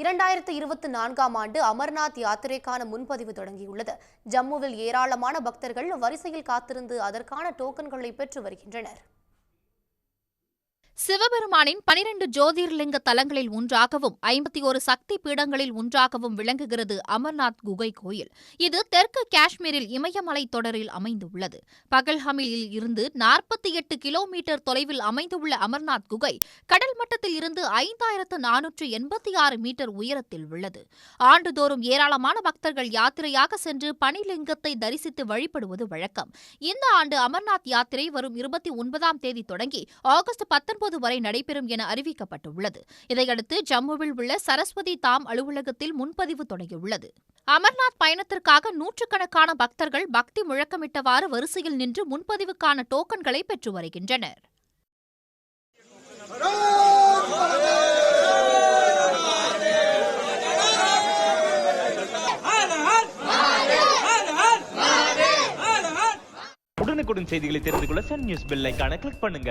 இரண்டாயிரத்து இருபத்தி நான்காம் ஆண்டு அமர்நாத் யாத்திரைக்கான முன்பதிவு தொடங்கியுள்ளது. ஜம்முவில் ஏராளமான பக்தர்கள் வரிசையில் காத்திருந்து அதற்கான டோக்கன்களை பெற்று வருகின்றனர். சிவபெருமானின் பனிரெண்டு ஜோதிர்லிங்க தலங்களில் ஒன்றாகவும் ஐம்பத்தி ஒரு சக்தி பீடங்களில் ஒன்றாகவும் விளங்குகிறது அமர்நாத் குகை கோயில். இது தெற்கு காஷ்மீரில் இமயமலை தொடரில் அமைந்துள்ளது. பகல்ஹமிலில் இருந்து நாற்பத்தி எட்டு கிலோமீட்டர் தொலைவில் அமைந்துள்ள அமர்நாத் குகை கடல் மட்டத்தில் இருந்து ஐந்தாயிரத்து நானூற்று எண்பத்தி ஆறு மீட்டர் உயரத்தில் உள்ளது. ஆண்டுதோறும் ஏராளமான பக்தர்கள் யாத்திரையாக சென்று பனிலிங்கத்தை தரிசித்து வழிபடுவது வழக்கம். இந்த ஆண்டு அமர்நாத் யாத்திரை வரும் இருபத்தி ஒன்பதாம் தேதி தொடங்கி ஆகஸ்ட் பத்தொன்பது வரை நடைபெறும் என அறிவிக்கப்பட்டுள்ளது. இதையடுத்து ஜம்முவில் உள்ள சரஸ்வதி தாம் அலுவலகத்தில் முன்பதிவு தொடங்கியுள்ளது. அமர்நாத் பயணத்திற்காக நூற்றுக்கணக்கான பக்தர்கள் பக்தி முழக்கமிட்டவாறு வரிசையில் நின்று முன்பதிவுக்கான டோக்கன்களை பெற்று வருகின்றனர். உடனுக்குடன் செய்திகளை தெரிந்து கொள்ள சன் நியூஸ் பெல் ஐக்கான கிளிக் பண்ணுங்க.